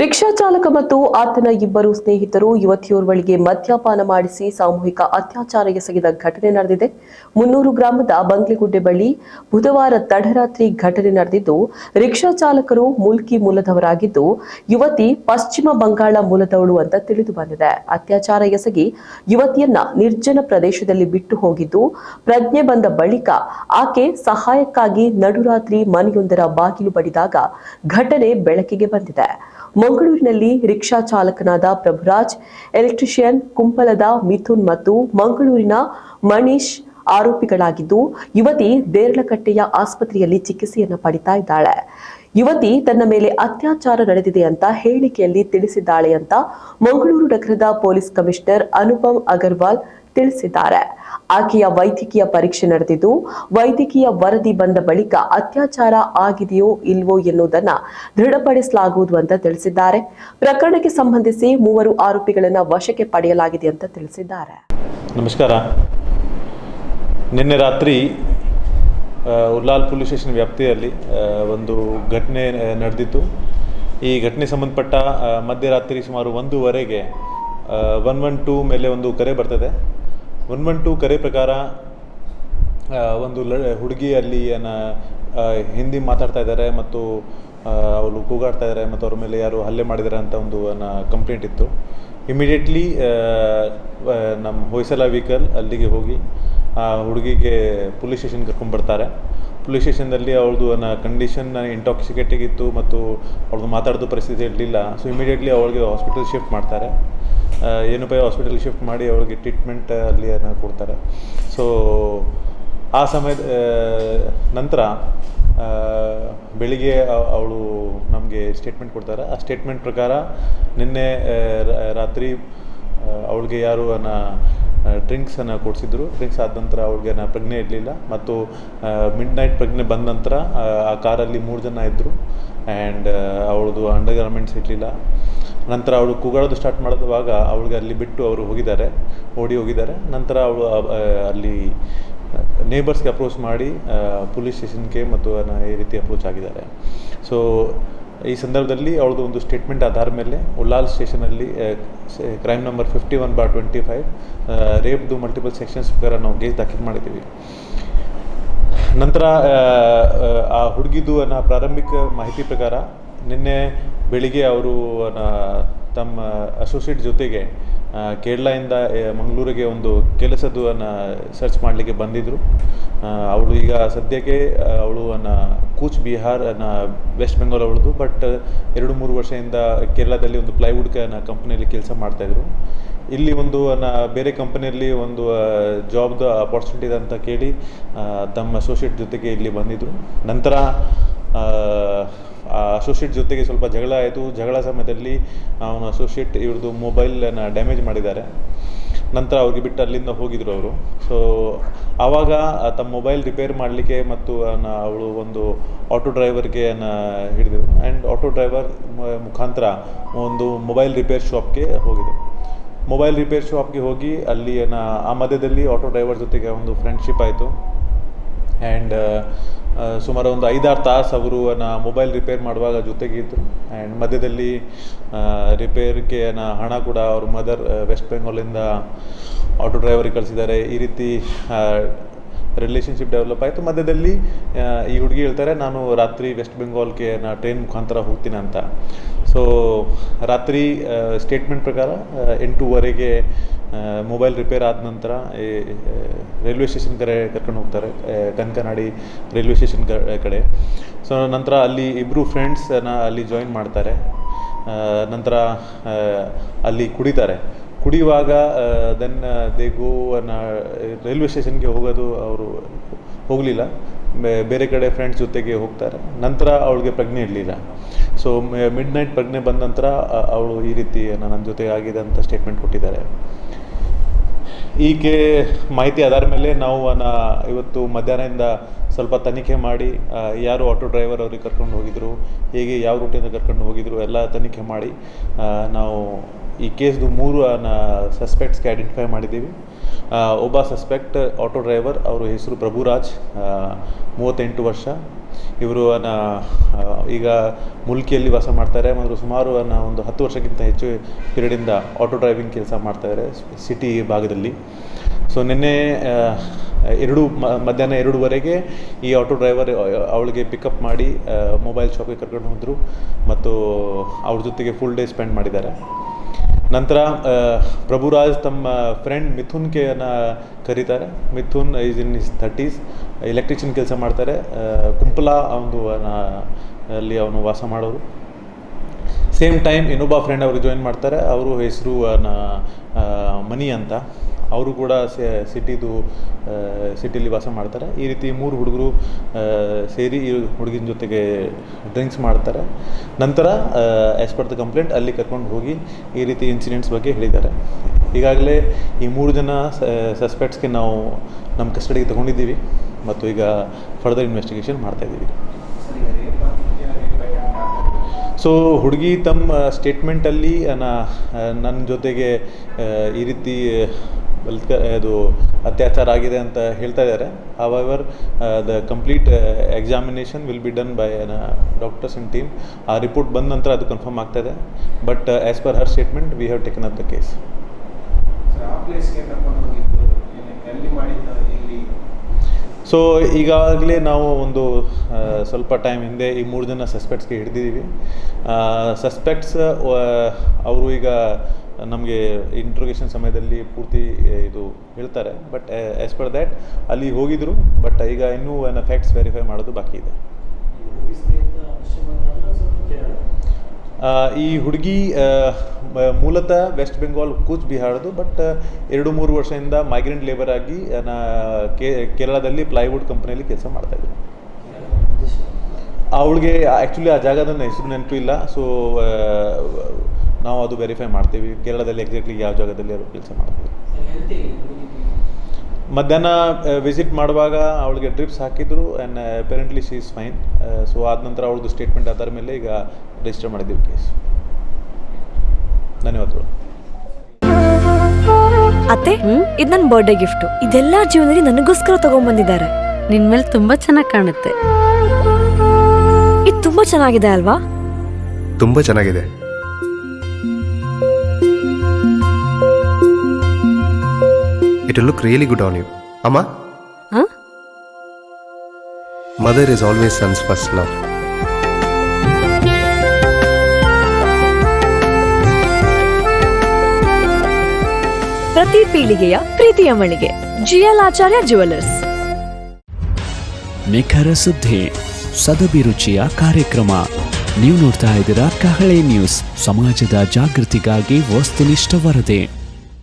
Rickshaw ಚಾಲಕ ಮತ್ತು ಆತನ ಇಬ್ಬರು ಸ್ನೇಹಿತರು ಯುವತಿಯೋರ್ವಳಿಗೆ ಮದ್ಯಪಾನ ಮಾಡಿಸಿ ಸಾಮೂಹಿಕ ಅತ್ಯಾಚಾರ ಎಸಗಿದ ಘಟನೆ ನಡೆದಿದೆ. ಮುನ್ನೂರು ಗ್ರಾಮದ ಬಂಗ್ಲಿಗುಡ್ಡೆ ಬಳಿ ಬುಧವಾರ ತಡರಾತ್ರಿ ಘಟನೆ ನಡೆದಿದ್ದು, ರಿಕ್ಷಾ ಚಾಲಕರು ಮುಲ್ಕಿ ಮೂಲದವರಾಗಿದ್ದು, ಯುವತಿ ಪಶ್ಚಿಮ ಬಂಗಾಳ ಮೂಲದವಳು ಅಂತ ತಿಳಿದು ಬಂದಿದೆ. ಅತ್ಯಾಚಾರ ಎಸಗಿ ಯುವತಿಯನ್ನ ನಿರ್ಜನ ಪ್ರದೇಶದಲ್ಲಿ ಬಿಟ್ಟು ಹೋಗಿದ್ದು, ಪ್ರಜ್ಞೆ ಬಂದ ಬಳಿಕ ಆಕೆ ಸಹಾಯಕ್ಕಾಗಿ ನಡುರಾತ್ರಿ ಮನೆಯೊಂದರ ಬಾಗಿಲು ಬಡಿದಾಗ ಘಟನೆ ಬೆಳಕಿಗೆ ಬಂದಿದೆ. ಮಂಗಳೂರಿನಲ್ಲಿ ರಿಕ್ಷಾ ಚಾಲಕನಾದ ಪ್ರಭುರಾಜ್, ಎಲೆಕ್ಟ್ರಿಷಿಯನ್ ಕುಂಪಲದ ಮಿಥುನ್ ಮತ್ತು ಮಂಗಳೂರಿನ ಮನೀಶ್ ಆರೋಪಿಗಳಾಗಿದ್ದು, ಯುವತಿ ದೇರ್ಲಕಟ್ಟೆಯ ಆಸ್ಪತ್ರೆಯಲ್ಲಿ ಚಿಕಿತ್ಸೆಯನ್ನು ಪಡಿತಾ ಇದ್ದಾಳೆ. ಯುವತಿ ತನ್ನ ಮೇಲೆ ಅತ್ಯಾಚಾರ ನಡೆದಿದೆ ಅಂತ ಹೇಳಿಕೆಯಲ್ಲಿ ತಿಳಿಸಿದ್ದಾಳೆ ಅಂತ ಮಂಗಳೂರು ನಗರದ ಪೊಲೀಸ್ ಕಮಿಷನರ್ ಅನುಪಮ್ ಅಗರ್ವಾಲ್ ತಿಳಿಸಿದ್ದಾರೆ. ಆಕೆಯ ವೈದ್ಯಕೀಯ ಪರೀಕ್ಷೆ ನಡೆದಿದ್ದು, ವೈದ್ಯಕೀಯ ವರದಿ ಬಂದ ಬಳಿಕ ಅತ್ಯಾಚಾರ ಆಗಿದೆಯೋ ಇಲ್ವೋ ಎನ್ನುವುದನ್ನ ದೃಢಪಡಿಸಲಾಗುವುದು ಅಂತ ತಿಳಿಸಿದ್ದಾರೆ. ಪ್ರಕರಣಕ್ಕೆ ಸಂಬಂಧಿಸಿ ಮೂವರು ಆರೋಪಿಗಳನ್ನ ವಶಕ್ಕೆ ಪಡೆಯಲಾಗಿದೆ ಅಂತ ತಿಳಿಸಿದ್ದಾರೆ. ನಮಸ್ಕಾರ. ನಿನ್ನೆ ರಾತ್ರಿ ಆ, ಉಲ್ಲಾಲ್ ಪೊಲೀಸ್ ಸ್ಟೇಷನ್ ವ್ಯಾಪ್ತಿಯಲ್ಲಿ ಒಂದು ಘಟನೆ ನಡೆದಿತ್ತು. ಈ ಘಟನೆ ಸಂಬಂಧಪಟ್ಟ ಮಧ್ಯರಾತ್ರಿ ಸುಮಾರು ಒಂದೂವರೆಗೆ ಒನ್ ಒನ್ ಟೂ ಮೇಲೆ ಒಂದು ಕರೆ ಬರ್ತದೆ. ಒನ್ ಒನ್ ಟೂ ಕರೆ ಪ್ರಕಾರ ಒಂದು ಲ ಹುಡುಗಿ ಅಲ್ಲಿ ಏನ ಹಿಂದಿ ಮಾತಾಡ್ತಾ ಇದ್ದಾರೆ ಮತ್ತು ಅವಳು ಕೂಗಾಡ್ತಾ ಇದ್ದಾರೆ ಮತ್ತು ಅವ್ರ ಮೇಲೆ ಯಾರು ಹಲ್ಲೆ ಮಾಡಿದ್ದಾರೆ ಅಂತ ಒಂದು ಕಂಪ್ಲೇಂಟ್ ಇತ್ತು. ಇಮಿಡಿಯೇಟ್ಲಿ ನಮ್ಮ ಹೊಯ್ಸಲ ವೆಹಿಕಲ್ ಅಲ್ಲಿಗೆ ಹೋಗಿ ಆ ಹುಡುಗಿಗೆ ಪೊಲೀಸ್ ಸ್ಟೇಷನ್ ಕರ್ಕೊಂಡ್ಬರ್ತಾರೆ ಪೊಲೀಸ್ ಸ್ಟೇಷನ್ದಲ್ಲಿ ಅವಳದು ಕಂಡೀಷನ್ ಇಂಟಾಕ್ಸಿಕೇಟಿಂಗ್ ಇತ್ತು ಮತ್ತು ಅವ್ಳದ್ದು ಮಾತಾಡೋದು ಪರಿಸ್ಥಿತಿ ಇರಲಿಲ್ಲ. ಸೊ ಇಮಿಡಿಯೇಟ್ಲಿ ಅವಳಿಗೆ ಹಾಸ್ಪಿಟಲ್ ಶಿಫ್ಟ್ ಮಾಡ್ತಾರೆ. ಏನು ಏನಪ್ಪ ಹಾಸ್ಪಿಟಲ್ ಶಿಫ್ಟ್ ಮಾಡಿ ಅವಳಿಗೆ ಟ್ರೀಟ್ಮೆಂಟ್ ಅಲ್ಲಿ ಕೊಡ್ತಾರೆ. ಸೊ ಆ ಸಮಯದ ನಂತರ ಬೆಳಿಗ್ಗೆ ಅವಳು ನಮಗೆ ಸ್ಟೇಟ್ಮೆಂಟ್ ಕೊಡ್ತಾರೆ. ಆ ಸ್ಟೇಟ್ಮೆಂಟ್ ಪ್ರಕಾರ ನಿನ್ನೆ ರಾತ್ರಿ ಅವಳಿಗೆ ಯಾರು ಅನ್ನ ಡ್ರಿಂಕ್ಸನ್ನು ಕೊಡಿಸಿದ್ರು. ಡ್ರಿಂಕ್ಸ್ ಆದ ನಂತರ ಅವ್ಳಿಗೆ ನಾ ಪ್ರಜ್ಞೆ ಇರಲಿಲ್ಲ. ಮತ್ತು ಮಿಡ್ ನೈಟ್ ಪ್ರಜ್ಞೆ ಬಂದ ನಂತರ ಆ, ಕಾರಲ್ಲಿ ಮೂರು ಜನ ಇದ್ದರು ಆ್ಯಂಡ್ ಅವಳದು ಅಂಡರ್ಗಾರ್ಮೆಂಟ್ಸ್ ಇರಲಿಲ್ಲ. ನಂತರ ಅವಳು ಕೂಗಾಡೋದು ಸ್ಟಾರ್ಟ್ ಮಾಡಿದವಾಗ ಅವಳಿಗೆ ಅಲ್ಲಿ ಬಿಟ್ಟು ಅವರು ಹೋಗಿದ್ದಾರೆ. ಓಡಿ ಹೋಗಿದ್ದಾರೆ. ನಂತರ ಅವಳು ಅಲ್ಲಿ ನೇಬರ್ಸ್ಗೆ ಅಪ್ರೋಚ್ ಮಾಡಿ ಪೊಲೀಸ್ ಸ್ಟೇಷನ್ಗೆ ಮತ್ತು ಈ ರೀತಿ ಅಪ್ರೋಚ್ ಆಗಿದ್ದಾರೆ. ಸೊ ಈ ಸಂದರ್ಭದಲ್ಲಿ ಅವಳದು ಒಂದು ಸ್ಟೇಟ್ಮೆಂಟ್ ಆಧಾರ ಮೇಲೆ Ullal ಸ್ಟೇಷನಲ್ಲಿ crime number fifty one bar twenty five ರೇಪ್ದು multiple sections ಪ್ರಕಾರ ನಾವು ಕೇಸ್ ದಾಖಲು ಮಾಡಿದ್ದೀವಿ. ನಂತರ ಆ, ಹುಡುಗಿದು ಅನ್ನೋ ಪ್ರಾರಂಭಿಕ ಮಾಹಿತಿ ಪ್ರಕಾರ ನಿನ್ನೆ ಬೆಳಿಗ್ಗೆ ಅವರು ತಮ್ಮ ಅಸೋಸಿಯೇಟ್ ಜೊತೆಗೆ ಕೇರಳದಿಂದ ಮಂಗಳೂರಿಗೆ ಒಂದು ಕೆಲಸದ್ದು ಅನ್ನ ಸರ್ಚ್ ಮಾಡಲಿಕ್ಕೆ ಬಂದಿದ್ದರು ಅವಳು ಈಗ ಸದ್ಯಕ್ಕೆ ಅವಳು ಅನ್ನ ಕೂಚ್ ಬಿಹಾರ್ ನನ್ನ ವೆಸ್ಟ್ ಬೆಂಗಾಲ್ ಅವಳದು, ಬಟ್ ಎರಡು ಮೂರು ವರ್ಷದಿಂದ ಕೇರಳದಲ್ಲಿ ಒಂದು ಪ್ಲೈವುಡ್ ಕಂಪ್ನಿಯಲ್ಲಿ ಕೆಲಸ ಮಾಡ್ತಾಯಿದ್ರು ಇಲ್ಲಿ ಒಂದು ನ ಬೇರೆ ಕಂಪನಿಯಲ್ಲಿ ಒಂದು ಜಾಬ್ದು ಅಪಾರ್ಚುನಿಟಿ ಇದೆ ಅಂತ ಕೇಳಿ ತಮ್ಮ ಅಸೋಸಿಯೇಟ್ ಜೊತೆಗೆ ಇಲ್ಲಿ ಬಂದಿದ್ದರು ನಂತರ ಅಸೋಸಿಯೇಟ್ ಜೊತೆಗೆ ಸ್ವಲ್ಪ ಜಗಳ ಆಯಿತು. ಜಗಳ ಸಮಯದಲ್ಲಿ ಅವನ ಅಸೋಸಿಯೇಟ್ ಇವ್ರದ್ದು ಮೊಬೈಲನ್ನು ಡ್ಯಾಮೇಜ್ ಮಾಡಿದ್ದಾರೆ. ನಂತರ ಅವ್ರಿಗೆ ಬಿಟ್ಟು ಅಲ್ಲಿಂದ ಹೋಗಿದ್ರು ಅವರು. ಸೊ ಆವಾಗ ತಮ್ಮ ಮೊಬೈಲ್ ರಿಪೇರ್ ಮಾಡಲಿಕ್ಕೆ ಮತ್ತು ಅವಳು ಒಂದು ಆಟೋ ಡ್ರೈವರ್ಗೆ ಹಿಡಿದರು ಆ್ಯಂಡ್ ಆಟೋ ಡ್ರೈವರ್ ಮುಖಾಂತರ ಒಂದು ಮೊಬೈಲ್ ರಿಪೇರ್ ಶಾಪ್ಗೆ ಹೋಗಿದ್ದರು ಮೊಬೈಲ್ ರಿಪೇರ್ ಶಾಪ್ಗೆ ಹೋಗಿ, ಅಲ್ಲಿ, ಆ ಮಧ್ಯದಲ್ಲಿ ಆಟೋ ಡ್ರೈವರ್ ಜೊತೆಗೆ ಒಂದು ಫ್ರೆಂಡ್ಶಿಪ್ ಆಯಿತು. ಆ್ಯಂಡ್ ಸುಮಾರು ಒಂದು ಐದಾರು ತಾಸು ಅವರು ನಾ ಮೊಬೈಲ್ ರಿಪೇರ್ ಮಾಡುವಾಗ ಜೊತೆಗೆ ಇದ್ದರು ಆ್ಯಂಡ್ ಮಧ್ಯದಲ್ಲಿ ರಿಪೇರ್ಗೆ ಹಣ ಕೂಡ ಅವ್ರ ಮದರ್ ವೆಸ್ಟ್ ಬೆಂಗಾಲಿಂದ ಆಟೋ ಡ್ರೈವರಿಗೆ ಕಳಿಸಿದ್ದಾರೆ. ಈ ರೀತಿ ರಿಲೇಷನ್ಶಿಪ್ ಡೆವಲಪ್ ಆಯಿತು. ಮಧ್ಯದಲ್ಲಿ ಈ ಹುಡುಗಿ ಹೇಳ್ತಾರೆ, ನಾನು ರಾತ್ರಿ ವೆಸ್ಟ್ ಬೆಂಗಾಲ್ಗೆ ನಾ ಟ್ರೈನ್ ಮುಖಾಂತರ ಹೋಗ್ತೀನಿ ಅಂತ. ಸೊ ರಾತ್ರಿ ಸ್ಟೇಟ್ಮೆಂಟ್ ಪ್ರಕಾರ ಎಂಟೂವರೆಗೆ ಮೊಬೈಲ್ ರಿಪೇರ್ ಆದ ನಂತರ ರೈಲ್ವೆ ಸ್ಟೇಷನ್ ಕಡೆ ಕರ್ಕೊಂಡು ಹೋಗ್ತಾರೆ ಕನಕನಾಡಿ ರೈಲ್ವೆ ಸ್ಟೇಷನ್ ಕಡೆ. ಸೊ ನಂತರ ಅಲ್ಲಿ ಇಬ್ಬರು ಫ್ರೆಂಡ್ಸನ್ನ ಅಲ್ಲಿ ಜಾಯಿನ್ ಮಾಡ್ತಾರೆ. ನಂತರ ಅಲ್ಲಿ ಕುಡಿತಾರೆ. ಕುಡಿಯುವಾಗ ದೆನ್ ದೇ ಗೋ ರೈಲ್ವೆ ಸ್ಟೇಷನ್ಗೆ ಹೋಗೋದು ಅವರು ಹೋಗಲಿಲ್ಲ. ಬೇರೆ ಕಡೆ ಫ್ರೆಂಡ್ಸ್ ಜೊತೆಗೆ ಹೋಗ್ತಾರೆ. ನಂತರ ಅವಳಿಗೆ ಪ್ರಜ್ಞೆ ಇರಲಿಲ್ಲ. ಸೊ ಮಿಡ್ ನೈಟ್ ಪ್ರಜ್ಞೆ ಬಂದ ನಂತರ ಅವಳು ಈ ರೀತಿ ನನ್ನ ಜೊತೆ ಆಗಿದೆ ಅಂತ ಸ್ಟೇಟ್ಮೆಂಟ್ ಕೊಟ್ಟಿದ್ದಾರೆ. ಈಕೆ ಮಾಹಿತಿ ಆಧಾರ ಮೇಲೆ ನಾವು ಇವತ್ತು ಮಧ್ಯಾಹ್ನದಿಂದ ಸ್ವಲ್ಪ ತನಿಖೆ ಮಾಡಿ ಯಾರು ಆಟೋ ಡ್ರೈವರ್ ಅವ್ರಿಗೆ ಕರ್ಕೊಂಡು ಹೋಗಿದ್ರು, ಹೇಗೆ, ಯಾವ ರೂಟಿಂದ ಕರ್ಕೊಂಡು ಹೋಗಿದ್ರು, ಎಲ್ಲ ತನಿಖೆ ಮಾಡಿ ನಾವು ಈ ಕೇಸ್ದು ಮೂರು ಸಸ್ಪೆಕ್ಟ್ಸ್ಗೆ ಐಡೆಂಟಿಫೈ ಮಾಡಿದ್ದೀವಿ. ಒಬ್ಬ ಸಸ್ಪೆಕ್ಟ್ ಆಟೋ ಡ್ರೈವರ್ ಅವರ ಹೆಸರು ಪ್ರಭುರಾಜ್ ಮೂವತ್ತೆಂಟು ವರ್ಷ. ಇವರು ಈಗ ಮುಲ್ಕಿಯಲ್ಲಿ ವಾಸ ಮಾಡ್ತಾರೆ. ಮತ್ತು ಸುಮಾರು ಒಂದು ಹತ್ತು ವರ್ಷಕ್ಕಿಂತ ಹೆಚ್ಚು ಪೀರಿಯಡಿಂದ ಆಟೋ ಡ್ರೈವಿಂಗ್ ಕೆಲಸ ಮಾಡ್ತಾಯಿದ್ದಾರೆ ಸಿಟಿ ಭಾಗದಲ್ಲಿ. ಸೊ ನಿನ್ನೆ ಎರಡು ಮಧ್ಯಾಹ್ನ ಎರಡೂವರೆಗೆ ಈ ಆಟೋ ಡ್ರೈವರ್ ಅವಳಿಗೆ ಪಿಕಪ್ ಮಾಡಿ ಮೊಬೈಲ್ ಶಾಪಿಗೆ ಕರ್ಕೊಂಡು ಹೋದರು. ಮತ್ತು ಅವ್ರ ಜೊತೆಗೆ ಫುಲ್ ಡೇ ಸ್ಪೆಂಡ್ ಮಾಡಿದ್ದಾರೆ. ನಂತರ ಪ್ರಭುರಾಜ್ ತಮ್ಮ ಫ್ರೆಂಡ್ ಮಿಥುನ್ ಕೇನ ಕರೀತಾರೆ. Mithun is in his thirties electrician ಕೆಲಸ ಮಾಡ್ತಾರೆ. ಕುಂಪಲ ಒಂದು ಅಲ್ಲಿ ಅವನು ವಾಸ ಮಾಡೋರು. ಸೇಮ್ ಟೈಮ್ ಇನ್ನೊಬ್ಬ ಫ್ರೆಂಡ್ ಅವರು ಜಾಯಿನ್ ಮಾಡ್ತಾರೆ. ಅವರು ಹೆಸರು ಮನಿ ಅಂತ. ಅವರು ಕೂಡ ಸಿಟಿದು ಸಿಟಿಲಿ ವಾಸ ಮಾಡ್ತಾರೆ. ಈ ರೀತಿ ಮೂರು ಹುಡುಗರು ಸೇರಿ ಹುಡುಗಿನ ಜೊತೆಗೆ ಡ್ರಿಂಕ್ಸ್ ಮಾಡ್ತಾರೆ. ನಂತರ ಆ್ಯಸ್ ಪರ್ ದ ಕಂಪ್ಲೇಂಟ್ ಅಲ್ಲಿ ಕರ್ಕೊಂಡು ಹೋಗಿ ಈ ರೀತಿ ಇನ್ಸಿಡೆಂಟ್ಸ್ ಬಗ್ಗೆ ಹೇಳಿದ್ದಾರೆ. ಈಗಾಗಲೇ ಈ ಮೂರು ಜನ ಸಸ್ಪೆಕ್ಟ್ಸ್ಗೆ ನಾವು ನಮ್ಮ ಕಸ್ಟಡಿಗೆ ತಗೊಂಡಿದ್ದೀವಿ ಮತ್ತು ಈಗ ಫರ್ದರ್ ಇನ್ವೆಸ್ಟಿಗೇಷನ್ ಮಾಡ್ತಾಯಿದ್ದೀವಿ ಸೊ ಹುಡುಗಿ ತಮ್ಮ ಸ್ಟೇಟ್ಮೆಂಟಲ್ಲಿ ನನ್ನ ಜೊತೆಗೆ ಈ ರೀತಿ ಬಲ್ಕ ಅದು ಅತ್ಯಾಚಾರ ಆಗಿದೆ ಅಂತ ಹೇಳ್ತಾ ಇದ್ದಾರೆ. Hour the complete examination will be done by doctors in team ಆ ರಿಪೋರ್ಟ್ ಬಂದ ನಂತರ ಅದು ಕನ್ಫರ್ಮ್ ಆಗ್ತಾಯಿದೆ but as per her statement we have taken up the case so ಈಗಾಗಲೇ ನಾವು ಒಂದು ಸ್ವಲ್ಪ ಟೈಮ್ ಹಿಂದೆ ಈ ಮೂರು ಜನ ಸಸ್ಪೆಕ್ಟ್ಸ್ಗೆ ಹಿಡಿದಿದ್ದೀವಿ. ಸಸ್ಪೆಕ್ಟ್ಸ್ ಅವರು ಈಗ ನಮಗೆ ಇಂಟ್ರೋಗೇಷನ್ ಸಮಯದಲ್ಲಿ ಪೂರ್ತಿ ಇದು ಹೇಳ್ತಾರೆ. ಬಟ್ ಆ್ಯಸ್ ಪರ್ ದ್ಯಾಟ್ ಅಲ್ಲಿ ಹೋಗಿದ್ರು. ಬಟ್ ಈಗ ಇನ್ನೂ ಫ್ಯಾಕ್ಟ್ಸ್ ವೆರಿಫೈ ಮಾಡೋದು ಬಾಕಿ ಇದೆ. ಈ ಹುಡುಗಿ ಮೂಲತಃ ವೆಸ್ಟ್ ಬೆಂಗಾಲ್ ಕೂಚ್ ಬಿಹಾರದು ಬಟ್ ಎರಡು ಮೂರು ವರ್ಷದಿಂದ ಮೈಗ್ರೆಂಟ್ ಲೇಬರ್ ಆಗಿ ಕೇರಳದಲ್ಲಿ ಪ್ಲೈವುಡ್ ಕಂಪ್ನಿಯಲ್ಲಿ ಕೆಲಸ ಮಾಡ್ತಾಯಿದ್ರು ಅವಳಿಗೆ ಆ್ಯಕ್ಚುಲಿ ಆ ಜಾಗದ ಹೆಸರು ನೆನಪು ಇಲ್ಲ. ಸೊ ನಾವು ಅದು ವೆರಿಫೈ ಮಾಡ್ತೀವಿ. ಕೇರಳದಲ್ಲಿ ಎಕ್ಸಾಕ್ಟ್ಲಿ ಯಾವ ಜಾಗದಲ್ಲಿ ಅವರು ಕೆಲಸ ಮಾಡ್ತೀವಿ. ಮಧ್ಯಾಹ್ನ ವಿಸಿಟ್ ಮಾಡುವಾಗ ಅವಳಿಗೆ ಡ್ರಿಪ್ಸ್ ಹಾಕಿದ್ರು and apparently she is fine so ಆದ ನಂತರ ಅವಳದು ಸ್ಟೇಟ್ಮೆಂಟ್ ಆಧಾರ ಮೇಲೆ ಈಗ ರಿಜಿಸ್ಟರ್ ಮಾಡಿದ್ದೀವಿ ಕೇಸ್ ಧನ್ಯವಾದಗಳು. ಅತ್ತೆ ಇದು ನನ್ನ ಬರ್ಡೇ ಗಿಫ್ಟ್ ಇದೆಲ್ಲ ಜೀವನದಲ್ಲಿ ನನಗೋಸ್ಕರ ತಗೊಂಡ್ಬಂದಿದ್ದಾರೆ ನಿನ್ ಮೇಲೆ ತುಂಬಾ ಚೆನ್ನಾಗಿ ಕಾಣುತ್ತೆ. ಇದು ತುಂಬಾ ಚೆನ್ನಾಗಿದೆ ಅಲ್ವಾ? ತುಂಬಾ ಚೆನ್ನಾಗಿದೆ. It look really good on you ಅಮ್ಮ ಹ? Mother is always son's first love ಪ್ರತಿ ಪೀಳಿಗೆಯ ಪ್ರೀತಿಯ ಮಳಿಗೆ. ಜಿಎಲ್ ಆಚಾರ್ಯ ಜುವೆಲ್ಲರ್ಸ್ ನಿಖರ ಸುದ್ದಿ ಸದಭಿರುಚಿಯ ಕಾರ್ಯಕ್ರಮ. ನೀವು ನೋಡ್ತಾ ಇದ್ದೀರಾ ಕಹಳೆ ನ್ಯೂಸ್ ಸಮಾಜದ ಜಾಗೃತಿಗಾಗಿ ವಸ್ತುನಿಷ್ಠ ವರದಿ.